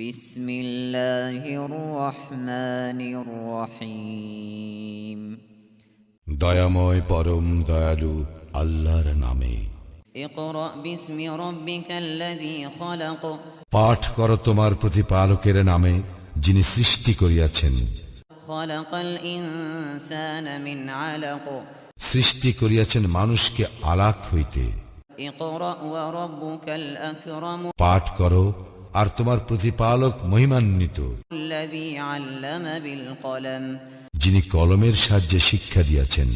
بسم الله الرحمن الرحيم দয়াময় পরম দয়ালু আল্লাহর নামে اقرأ باسم ربك الذي خلق পাঠ করো তোমার প্রতিপালকের নামে যিনি সৃষ্টি করিয়াছেন خلق الإنسان من علق সৃষ্টি করিয়াছেন মানুষকে আলাক হইতে اقرأ وربك الأكرم পাঠ করো আর তোমার প্রতিপালক মহিমান্বিত। যিনি কলমের সাহায্যে শিক্ষা দিয়াছেন।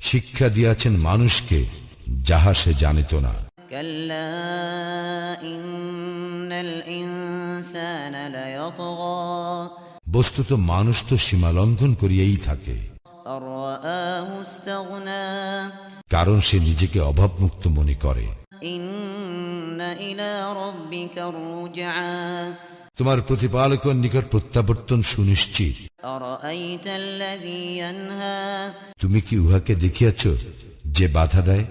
শিক্ষা দিয়াছেন মানুষকে যাহা সে জানিত না। বস্তুত মানুষ তো সীমা লঙ্ঘন করিয়াই থাকে। কারণ সে নিজেকে অভাবমুক্ত মনে করে। তোমার প্রতিপালকের নিকট প্রত্যাবর্তন সুনিশ্চিত। তুমি কি উহাকে দেখিয়াছ যে বাধা দেয়?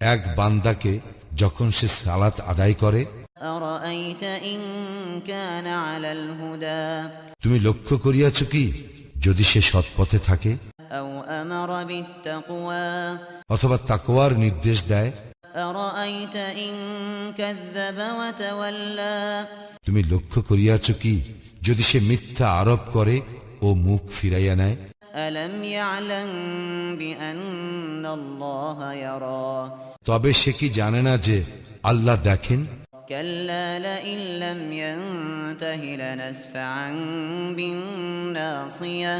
এক বান্দাকে যখন সে সালাত আদায় করে তুমি লক্ষ্য করিয়াছ কি যদি সে সৎপথে থাকে? অথবা তাকোয়ার নির্দেশ দেয়? তুমি লক্ষ্য করিয়াছ কি যদি সে মিথ্যা আরোপ করে ও মুখ ফিরাইয়া নেয়? তবে সে কি জানে না যে আল্লাহ দেখেন? كلا لئن لم ينته لنسفعا بالناصية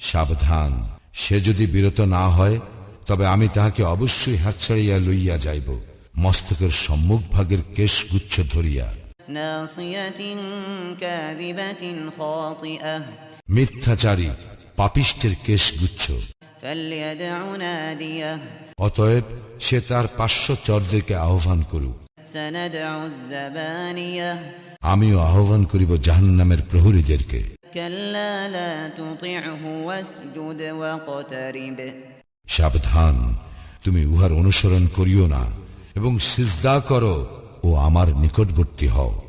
সাবধান সে যদি বিরত না হয় তবে আমি তাহাকে অবশ্যই হাত ছাড়িয়া লইয়া যাইব মস্তকের সম্মুখ ভাগের কেশগুচ্ছ ধরিয়া ناصية كاذبة خاطئة মিথ্যাচারী পাপিষ্টের কেশগুচ্ছ فليدع ناديه অতএব সে তার পার্শ্বচরদেরকে আহ্বান করুক আমি আহ্বান করিব জাহান্নামের প্রহরীদেরকে। সাবধান তুমি উহার অনুসরণ করিও না এবং সিজদা করো ও আমার নিকটবর্তী হও।